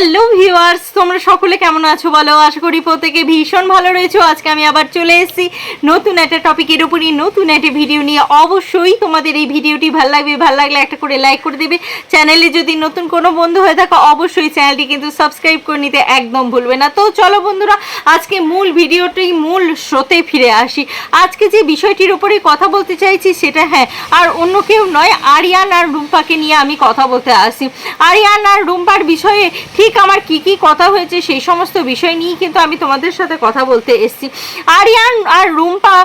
Hello viewers তোমরা সকলে কেমন আছো বলো? আশা করি প্রত্যেকে ভীষণ ভালো রয়েছো। আজকে আমি আবার চলে এসেছি নতুন একটা টপিকের উপরই, নতুন একটা ভিডিও নিয়ে। অবশ্যই তোমাদের এই ভিডিওটি ভালো লাগবে, ভালো লাগলে একটা করে লাইক করে দেবে। চ্যানেলে যদি নতুন কোনো বন্ধু হয়ে থাকো, অবশ্যই চ্যানেলটি কিন্তু সাবস্ক্রাইব করে নিতে একদম ভুলবে না। তো চলো বন্ধুরা, আজকে মূল ভিডিওটি মূল স্রোতে ফিরে আসি। আজকে যে বিষয়টির উপরে কথা বলতে চাইছি সেটা হ্যাঁ আর অন্য কেউ নয়, আরিয়ান আর রুম্পাকে নিয়ে আমি কথা বলতে আসি আরিয়ান আর রুম্পার বিষয়ে ঠিক আমার কি কি কথা হয়েছে সেই সমস্ত বিষয় নিয়েই কিন্তু আমি তোমাদের সাথে কথা বলতে এসেছি। আরিয়ান আর রুম্পা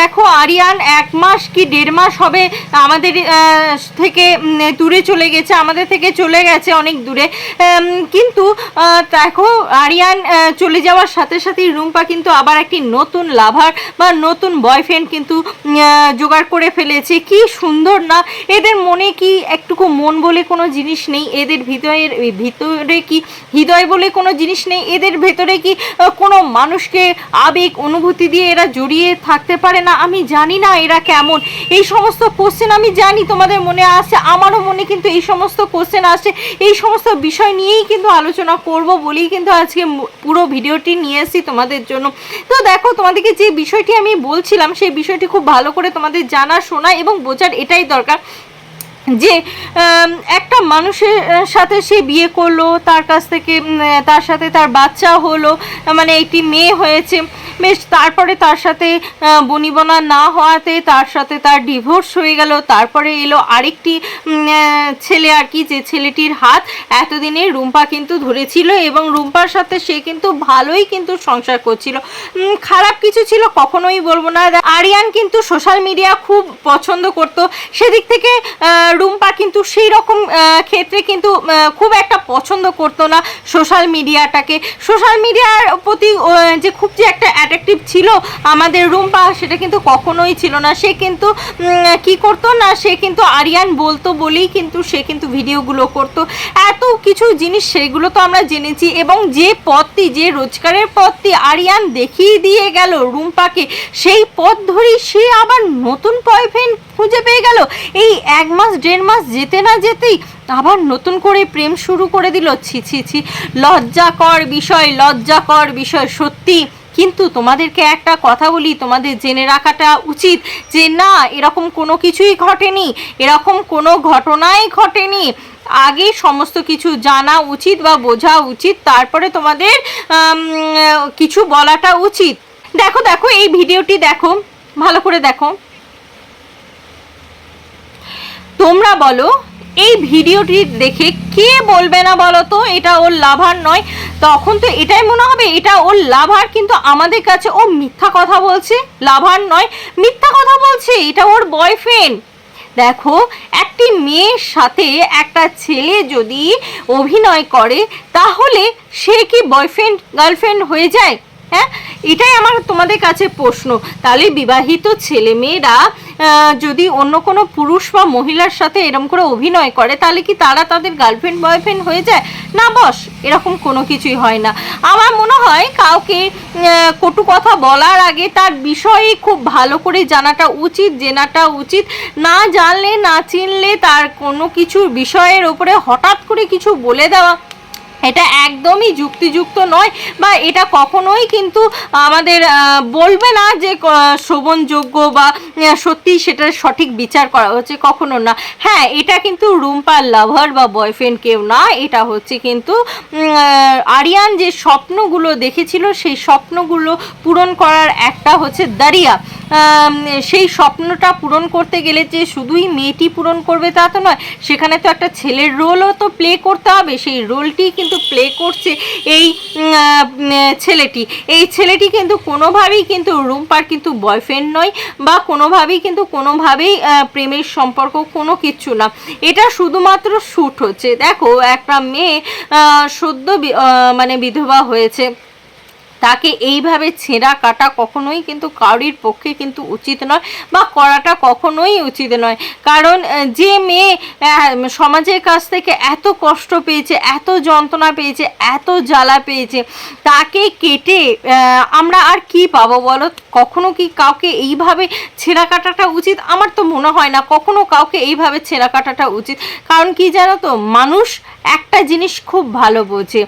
দেখো আরিয়ান এক মাস কি দেড় মাস হবে আমাদের থেকে দূরে চলে গেছে, আমাদের থেকে চলে গেছে অনেক দূরে। কিন্তু দেখো আরিয়ান চলে যাওয়ার সাথে সাথেই রুম্পা কিন্তু আবার একটি নতুন লাভার বা নতুন বয়ফ্রেন্ড কিন্তু জোগাড় করে ফেলেছে। কি সুন্দর না? এদের মনে কি একটুকু মন বলে কোনো জিনিস নেই? এদের ভিতরের ভিতরে কি হৃদয় বলে কোনো জিনিস নেই? এদের ভেতরে কি কোনো মানুষকে আবেগ, অনুভূতি দিয়ে এরা জড়িয়ে থাকতে পারে না? আমি জানি না এরা কেমন। এই সমস্ত কোশ্চেন আমি জানি, তোমাদের মনে আসে আমারও মনে কিন্তু এই সমস্ত কোশ্চেন আসে এই সমস্ত বিষয় নিয়েই কিন্তু আলোচনা করব বলেই কিন্তু আজকে পুরো ভিডিওটি নিয়ে এসেছি তোমাদের জন্য। তো দেখো, তোমাদেরকে যে বিষয়টি আমি বলছিলাম, সেই বিষয়টি খুব ভালো করে তোমাদের জানা, শোনা এবং বোঝার এটাই দরকার। যে একটা মানুষের সাথে সে বিয়ে করল, তার কাছ থেকে তার সাথে তার বাচ্চা হলো মানে একটি মেয়ে হয়েছে, বেশ তারপরে তার সাথে বনিবনা না হওয়াতে তার সাথে তার ডিভোর্স হয়ে গেল, তারপরে এলো আরেকটি ছেলে আর কি, যে ছেলেটির হাত এতদিনে রুম্পা কিন্তু ধরেছিল এবং রুম্পার সাথে সে কিন্তু ভালোই কিন্তু সংসার করছিল। খারাপ কিছু ছিল কখনোই বলব না। আরিয়ান কিন্তু সোশ্যাল মিডিয়া খুব পছন্দ করত। সেদিক থেকে রুম্পা কিন্তু সেই রকম ক্ষেত্রে কিন্তু খুব একটা পছন্দ করতো না সোশ্যাল মিডিয়াটাকে। সোশ্যাল মিডিয়ার প্রতি যে খুব যে একটা অ্যাট্রাকটিভ ছিল আমাদের রুম্পা, সেটা কিন্তু কখনোই ছিল না। সে কিন্তু কি করতো না, সে কিন্তু আরিয়ান বলতো বলেই কিন্তু সে কিন্তু ভিডিওগুলো করতো। এত কিছু জিনিস সেগুলো তো আমরা জেনেছি এবং যে পথটি, যে রোজগারের পথটি আরিয়ান দেখিয়ে দিয়ে গেল রুম্পাকে, সেই পথ ধরেই সে আবার নতুন বয়ফ্রেন্ড খুঁজে পেয়ে গেল। এই এক মাস দেড় মাস যেতে না যেতেই আবার নতুন করে প্রেম শুরু করে দিল। ছি ছি ছি। লজ্জাকর বিষয় লজ্জাকর বিষয়, সত্যি। কিন্তু তোমাদেরকে একটা কথা বলি, তোমাদের জেনে রাখাটা উচিত যে না, এরকম কোনো কিছুই ঘটেনি, এরকম কোনো ঘটনাই ঘটেনি। আগে সমস্ত কিছু জানা উচিত বা বোঝা উচিত, তারপরে তোমাদের কিছু বলাটা উচিত। দেখো দেখো, এই ভিডিওটি দেখো, ভালো করে দেখো। তোমরা বলো, এই ভিডিওটি দেখে কে বলবে না বলো তো? এটা ওর লাভার নয়। তখন তো এটাই মনে হবে, এটা ওর লাভার, কিন্তু আমাদের কাছে ও মিথ্যা কথা বলছে। লাভার নয়, মিথ্যা কথা বলছে, এটা ওর বয়ফ্রেন্ড দেখো, একটি মেয়ের সাথে একটা ছেলে যদি অভিনয় করে, তাহলে সে কি বয়ফ্রেন্ড গার্লফ্রেন্ড হয়ে যায়? হ্যাঁ এটাই আমার তোমাদের কাছে প্রশ্ন। তাহলে বিবাহিত ছেলে মেয়েরা যদি অন্য কোনো পুরুষ বা মহিলার সাথে এরকম করে অভিনয় করে, তাহলে কি তারা তাদের গার্লফ্রেন্ড বয়ফ্রেন্ড হয়ে যায়? না বস, এরকম কোনো কিছুই হয় না। আমার মনে হয় কাউকে কটু কথা বলার আগে তার বিষয়ে খুব ভালো করে জানাটা উচিত, জেনাটা উচিত। না জানলে, না চিনলে তার কোনো কিছুর বিষয়ের ওপরে হঠাৎ করে কিছু বলে দেওয়া এটা একদমই যুক্তিযুক্ত নয় বা এটা কখনোই কিন্তু আমাদের বলবে না যে শোভনযোগ্য বা সত্যি সেটার সঠিক বিচার করা হচ্ছে কখনো না। হ্যাঁ এটা কিন্তু রুম্পার লাভার বা বয়ফ্রেন্ড কেউ না, এটা হচ্ছে কিন্তু আরিয়ান যে স্বপ্নগুলো দেখেছিল, সেই স্বপ্নগুলো পূরণ করার একটা হচ্ছে দারিয়া সেই স্বপ্নটা পূরণ করতে গেলে যে শুধুই মেয়েটি পূরণ করবে তা তো নয়, সেখানে তো একটা ছেলের রোলও তো প্লে করতে হবে। সেই রোলটি কিন্তু প্লে করছে এই ছেলেটি। এই ছেলেটি কিন্তু কোনোভাবেই কিন্তু রুম্পার কিন্তু বয়ফ্রেন্ড নয় বা কোনোভাবেই কিন্তু কোনোভাবেই প্রেমের সম্পর্ক কোনো কিচ্ছু না। এটা শুধুমাত্র শ্যুট হচ্ছে। দেখো, একটা মেয়ে সদ্য মানে বিধবা হয়েছে। তাকে এইভাবে ছেঁড়া কাটা কখনোই কিন্তু কারোর পক্ষে কিন্তু উচিত নয় বা করাটা কখনোই উচিত নয়। কারণ যে মেয়ে সমাজের কাছ থেকে এত কষ্ট পেয়েছে, এত যন্ত্রণা পেয়েছে, এত জ্বালা পেয়েছে, তাকে কেটে আমরা আর কি পাবো বলো? কখনো কি কাউকে এইভাবে ছেঁড়া কাটাটা উচিত? আমার তো মনে হয় না কখনো কাউকে এইভাবে ছেঁড়া কাটাটা উচিত। কারণ কি জানো তো? মানুষ একটা জিনিস খুব ভালো বোঝে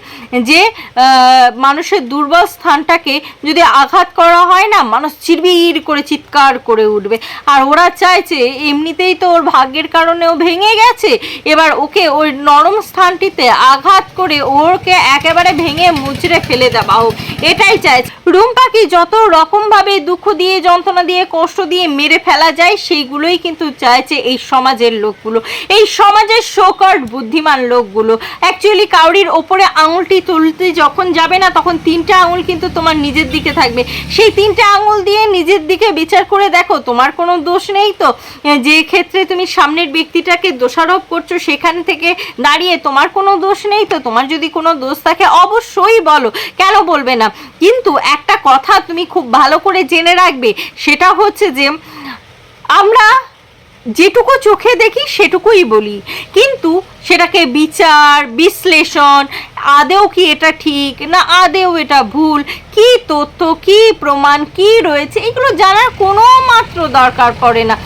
যে মানুষের দুর্বল স্থানটাকে যদি আঘাত করা হয় না, মানুষ চিরবির করে চিৎকার করে উঠবে। আর ওরা চাইছে এমনিতেই তো ওর ভাগ্যের কারণে ও ভেঙে গেছে। এবার ওকে ওই নরম স্থানটিতে আঘাত করে ওকে একেবারে ভেঙে মুচড়ে ফেলে দেওয়া হোক। এটাই চাইছে রুম্পাকে যত রকমভাবে দুঃখ দিয়ে, যন্ত্রণা দিয়ে, কষ্ট দিয়ে মেরে ফেলা যায়, সেইগুলোই কিন্তু চাইছে এই সমাজের লোকগুলো। এই সমাজের শোকট বুদ্ধিমান লোকগুলো। অ্যাকচুয়ালি কাউরির ওপরে আঙুলটি তুলতে যখন যাবে না, তখন তিনটা আঙুল কিন্তু তোমার নিজের দিকে থাকবে। সেই তিনটা আঙুল দিয়ে নিজের দিকে বিচার করে দেখো, তোমার কোনো দোষ নেই তো? যে ক্ষেত্রে তুমি সামনের ব্যক্তিটাকে দোষারোপ করছ, সেখান থেকে দাঁড়িয়ে তোমার কোনো দোষ নেই তো? তোমার যদি কোনো দোষ থাকে, অবশ্যই বলো। কেন বলবে না? কিন্তু একটা কথা তুমি খুব ভালো করে জেনে রাখবে, সেটা হচ্ছে যে আমরা যেটুকু চোখে দেখি, সেটুকুই বলি। কিন্তু সেটাকে বিচার, বিশ্লেষণ, আদেও কি এটা ঠিক, না আদেও এটা ভুল, কি তথ্য, কি প্রমাণ, কি রয়েছে, এগুলো জানার কোনো মাত্র দরকার পড়ে না।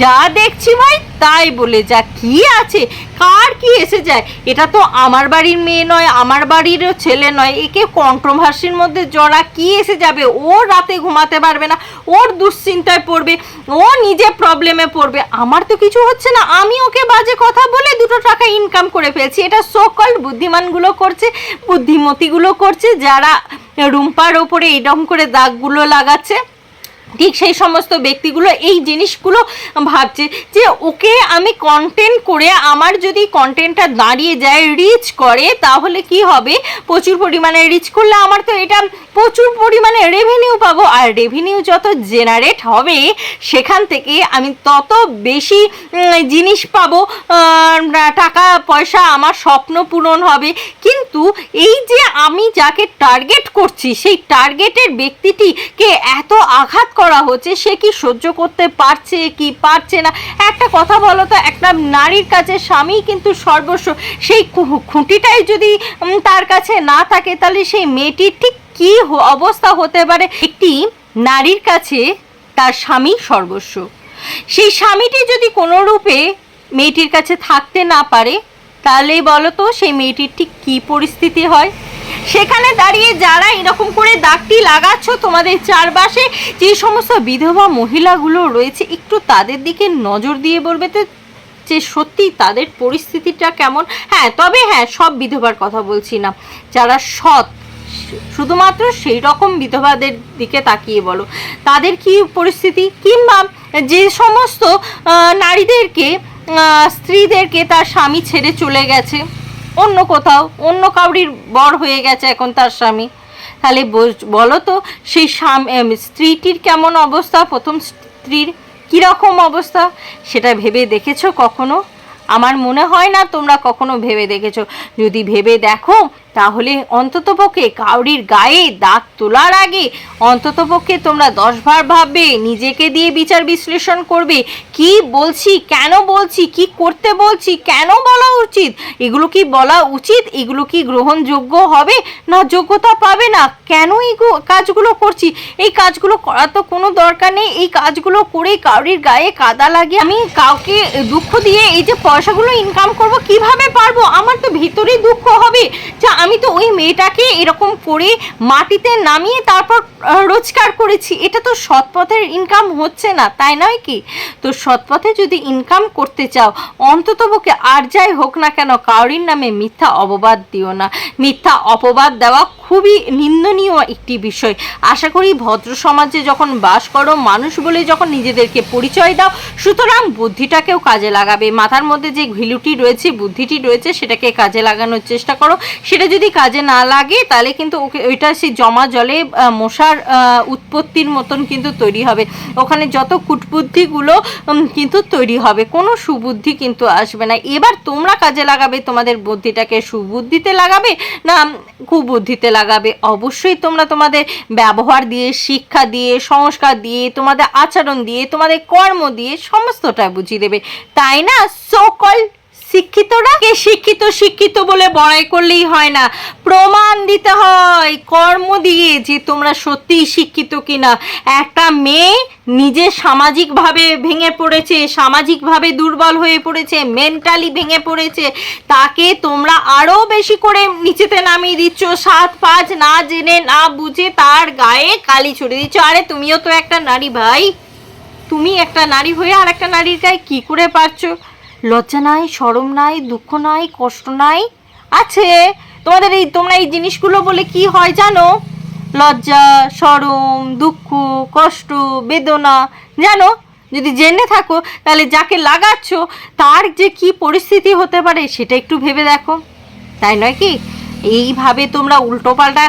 যা দেখছি ভাই, তাই বলে যা কি আছে, কার কি এসে যায়, এটা তো আমার বাড়ির মেয়ে নয়, আমার বাড়িরও ছেলে নয়, একে কন্ট্রোভার্সির মধ্যে জড়া কি এসে যাবে, ও রাতে ঘুমাতে পারবে না, ওর দুশ্চিন্তায় পড়বে, ও নিজে প্রবলেমে পড়বে, আমার তো কিছু হচ্ছে না, আমি ওকে বাজে কথা বলে দুটো টাকা ইনকাম করে ফেলছি, এটা সকল বুদ্ধিমানগুলো করছে, বুদ্ধিমতিগুলো করছে, যারা রুম্পার ওপরে এরকম করে দাগগুলো লাগাচ্ছে ঠিক সেই সমস্ত ব্যক্তিগুলো এই জিনিসগুলো ভাবছে যে ওকে আমি কন্টেন্ট করে আমার যদি কন্টেন্টটা দাঁড়িয়ে যায় রিচ করে, তাহলে কি হবে? প্রচুর পরিমাণে রিচ করলে আমার তো এটা প্রচুর পরিমাণে রেভিনিউ পাবো। আর রেভিনিউ যত জেনারেট হবে, সেখান থেকে আমি তত বেশি জিনিস পাবো। টাকা, পয়সা আমার স্বপ্ন পূরণ হবে। কিন্তু এই যে আমি যাকে টার্গেট করছি, সেই টার্গেটের ব্যক্তিটিকে এত আঘাত করা হচ্ছে, সে কি সহ্য করতে পারছে, কি পারছে না? একটা কথা বলো তো, একটা নারীর কাছে স্বামী কিন্তু সর্বস্ব, সেই খুঁটিটাই যদি তার কাছে না থাকে, তাহলে সেই মেয়েটির ঠিক কি অবস্থা হতে পারে? একটি নারীর কাছে তার স্বামী সর্বস্ব। সেই স্বামীটি যদি কোনো রূপে মেয়েটির কাছে থাকতে না পারে তাহলে বলো তো সেই মেয়েটির ঠিক কী পরিস্থিতি হয়? সেখানে দাঁড়িয়ে যারা এরকম করে দাগটি লাগাচ্ছ তোমাদের চারপাশে, যে সমস্ত বিধবা মহিলাগুলো রয়েছে, একটু তাদের দিকে নজর দিয়ে বলবে তো যে সত্যি তাদের পরিস্থিতিটা কেমন? হ্যাঁ তবে হ্যাঁ সব বিধবার কথা বলছি না। যারা সৎ শুধুমাত্র সেই রকম বিধবাদের দিকে তাকিয়ে বলো। তাদের কি পরিস্থিতি? কিংবা যে সমস্ত নারীদেরকে স্ত্রীদেরকে তার স্বামী ছেড়ে চলে গেছে, অন্য কোথাও, অন্য কাউরির বর হয়ে গেছে এখন তার স্বামী। তাহলে বলো তো, সেই স্বামী স্ত্রীটির কেমন অবস্থা? প্রথম স্ত্রীর কীরকম অবস্থা? সেটা ভেবে দেখেছ কখনো? আমার মনে হয় না তোমরা কখনো ভেবে দেখেছ। যদি ভেবে দেখো তাহলে অন্ততপক্ষে কাউরির গায়ে দাগ তোলার আগে অন্ততপক্ষে তোমরা দশবার ভাববে, নিজেকে দিয়ে বিচার বিশ্লেষণ করবে। কি বলছি, কেন বলছি, কি করতে বলছি, কেন বলা উচিত? এগুলো কি বলা উচিত? এগুলো কি গ্রহণযোগ্য হবে? না, যোগ্যতা পাবে না। কেন এই কাজগুলো করছি? এই কাজগুলো করার তো কোনো দরকার নেই। এই কাজগুলো করে কাউরির গায়ে কাদা লাগিয়ে আমি কাউকে দুঃখ দিয়ে এই যে পয়সাগুলো ইনকাম করব, কীভাবে পারব? আমার তো ভিতরেই দুঃখ হবে। যে আমি তো ওই মেয়েটাকে এরকম করে মাটিতে নামিয়ে তারপর রোজগার করেছি। এটা তো সৎ পথের ইনকাম হচ্ছে না, তাই নয় কি? তো সৎ পথে যদি ইনকাম করতে চাও, অন্তত অন্ততপক্ষে আর যাই হোক না কেন কাউরির নামে মিথ্যা অপবাদ দিও না। মিথ্যা অপবাদ দেওয়া খুবই নিন্দনীয় একটি বিষয়। আশা করি ভদ্র সমাজে যখন বাস করো, মানুষ বলে যখন নিজেদেরকে পরিচয় দাও, সুতরাং বুদ্ধিটাকেও কাজে লাগাবে। মাথার মধ্যে যে ঘিলুটি রয়েছে, বুদ্ধিটি রয়েছে, সেটাকে কাজে লাগানোর চেষ্টা করো। সেটা যদি কাজে না লাগে, তাহলে কিন্তু ওকে, ওইটা সেই জমা জলে মশার উৎপত্তির মতন কিন্তু তৈরি হবে। ওখানে যত কুটবুদ্ধিগুলো কিন্তু তৈরি হবে। কোনো সুবুদ্ধি কিন্তু আসবে না। এবার তোমরা কাজে লাগাবে, তোমাদের বুদ্ধিটাকে সুবুদ্ধিতে লাগাবে না কুবুদ্ধিতে লাগাবে। লাগাবে। অবশ্যই তোমরা তোমাদের ব্যবহার দিয়ে, শিক্ষা দিয়ে, সংস্কার দিয়ে, তোমাদের আচরণ দিয়ে, তোমাদের কর্ম দিয়ে সমস্তটা বুঝিয়ে দেবে। তাই না? সকল শিক্ষিতরা? কে শিক্ষিত শিক্ষিত বলে বড়াই করলেই হয় না। প্রমাণ দিতে হয়, কর্ম দিয়ে যে তোমরা সত্যিই শিক্ষিত কিনা। একটা মেয়ে নিজে সামাজিকভাবে ভেঙে পড়েছে, সামাজিকভাবে দুর্বল হয়ে পড়েছে মেন্টালি ভেঙে পড়েছে, তাকে তোমরা আরও বেশি করে নিচেতে নামিয়ে দিচ্ছ। সাত পাঁচ না জেনে না বুঝে তার গায়ে কালি ছড়িয়ে দিচ্ছ। আরে তুমিও তো একটা নারী ভাই। তুমি একটা নারী হয়ে আর একটা নারীর গায়ে কী করে পারছ? লজ্জা নাই, সরম নাই, দুঃখ নাই, কষ্ট নাই। আছে। তোমাদের এই, তোমরা এই জিনিসগুলো বলে কি হয় জানো? লজ্জা, সরম, দুঃখ, কষ্ট, বেদনা। জানো? যদি জেনে থাকো, তাহলে যাকে লাগাচ্ছ, তার যে কি পরিস্থিতি হতে পারে, সেটা একটু ভেবে দেখো। তাই নয় কি? এইভাবে তোমরা উল্টোপাল্টা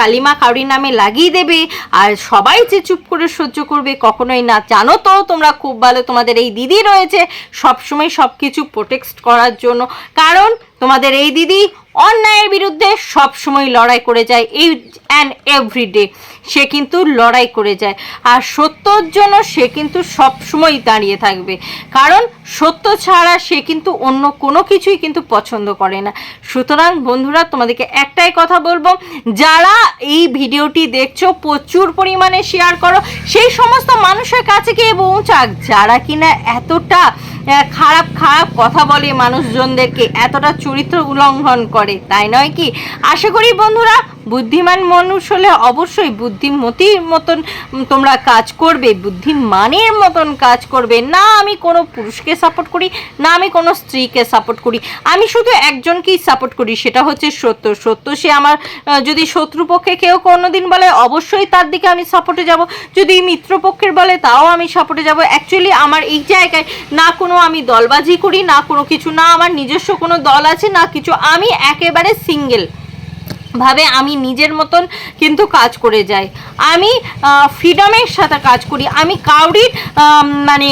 কালিমা কারুরি নামে লাগিয়ে দেবে, আর সবাই যে চুপ করে সহ্য করবে, কখনোই না। জানো তো, তোমরা খুব ভালো তোমাদের এই দিদি রয়েছে। সবসময় সব কিছু প্রোটেক্ট করার জন্য। কারণ তোমাদের এই দিদি অন্যায়ের বিরুদ্ধে সবসময় লড়াই করে যায় এই অ্যান্ড এভরিডে সে কিন্তু লড়াই করে যায়। আর সত্যর জন্য সে কিন্তু সবসময় দাঁড়িয়ে থাকবে। কারণ সত্য ছাড়া সে কিন্তু অন্য কোনো কিছুই কিন্তু পছন্দ করে না। সুতরাং বন্ধুরা, তোমাদেরকে একটাই কথা বলব, যারা এই ভিডিওটি দেখছ, প্রচুর পরিমাণে শেয়ার করো। সেই সমস্ত মানুষের কাছে গিয়ে পৌঁছাক যারা কিনা এতটা খারাপ খারাপ কথা বলে মানুষজনদেরকে এতটা চরিত্র উল্লঙ্ঘন করে, তাই নয় কি? আশা করি বন্ধুরা, বুদ্ধিমান মানুষ হলে অবশ্যই বুদ্ধিমতির মতন তোমরা কাজ করবে বুদ্ধিমানের মতন কাজ করবে। না আমি কোনো পুরুষকে সাপোর্ট করি, না আমি কোনো স্ত্রীকে সাপোর্ট করি। আমি শুধু একজনকেই সাপোর্ট করি, সেটা হচ্ছে সত্য। সত্য সে আমার যদি শত্রুপক্ষে কেউ কোনোদিন বলে, অবশ্যই তার দিকে আমি সাপোর্টে যাব। যদি মিত্রপক্ষের বলে, তাও আমি সাপোর্টে যাব। অ্যাকচুয়ালি আমার এই জায়গায় না কোনো আমি দলবাজি করি, না কোনো কিছু, না আমার নিজস্ব কোনো দল আছে, না কিছু, আমি একেবারে সিঙ্গেল ভাবে আমি নিজের মতন কিন্তু কাজ করে যাই। আমি ফ্রিডমের সাথে কাজ করি। আমি কাউরির মানে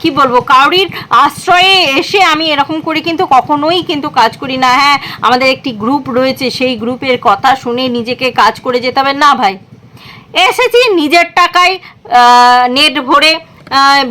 কি বলব, কাউরির আশ্রয়ে এসে আমি এরকম করে কিন্তু কখনোই কিন্তু কাজ করি না। হ্যাঁ আমাদের একটি গ্রুপ রয়েছে, সেই গ্রুপের কথা শুনে নিজেকে কাজ করে যেতে হবে। না ভাই, এসেছি নিজের টাকায় নেট ভরে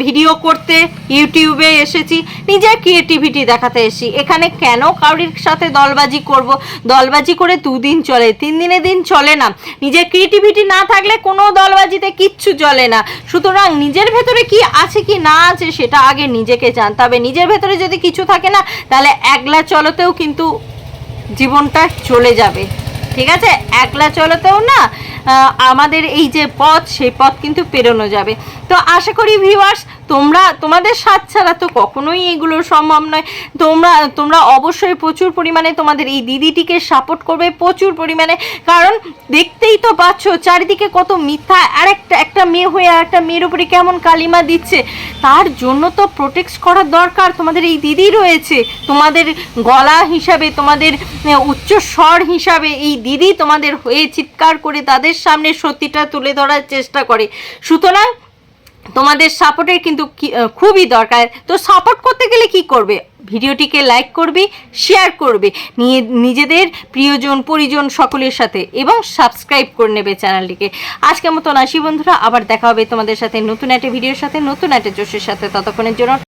ভিডিও করতে ইউটিউবে এসেছি, নিজের ক্রিয়েটিভিটি দেখাতে এসেছি। এখানে কেন কাউরির সাথে দলবাজি করব? দলবাজি করে দুদিন চলে, তিন দিনে দিন চলে না। নিজের ক্রিয়েটিভিটি না থাকলে কোনো দলবাজিতে কিচ্ছু চলে না। সুতরাং নিজের ভেতরে কি আছে কি না আছে সেটা আগে নিজেকে জানতে হবে নিজের ভেতরে যদি কিছু থাকে না, তাহলে একলা চলতেও কিন্তু জীবনটা চলে যাবে। ঠিক আছে? একলা চলতেও না আমাদের এই যে পথ, সেই পথ কিন্তু পেরোনো যাবে। তো আশা করি ভিউয়ার্স তোমরা, তোমাদের স্বাদ ছাড়া তো কখনোই এগুলো সম্ভব নয়। তোমরা তোমরা অবশ্যই প্রচুর পরিমাণে তোমাদের এই দিদিটিকে সাপোর্ট করবে প্রচুর পরিমাণে। কারণ দেখতেই তো পাচ্ছ, চারিদিকে কত মিথ্যা, আর একটা একটা মেয়ে হয়ে আর একটা মেয়ের উপরে কেমন কালিমা দিচ্ছে। তার জন্য তো প্রোটেক্ট করার দরকার। তোমাদের এই দিদি রয়েছে, তোমাদের গলা হিসাবে, তোমাদের উচ্চ স্বর হিসাবে, এই দিদি তোমাদের হয়ে চিৎকার করে তাদের সামনে সত্যিটা তুলে ধরার চেষ্টা করে। সুতরাং তোমাদের সাপোর্টের কিন্তু খুবই দরকার। তো সাপোর্ট করতে গেলে কি করবে? ভিডিওটিকে লাইক করবে, শেয়ার করবে। নিয়ে, নিজেদের প্রিয়জন, পরিজন সকলের সাথে এবং সাবস্ক্রাইব করে নেবে চ্যানেলটিকে। আজকের মতন আসি বন্ধুরা, আবার দেখা হবে তোমাদের সাথে নতুন একটা ভিডিওর সাথে, নতুন একটা জোশের সাথে। ততক্ষণের জন্য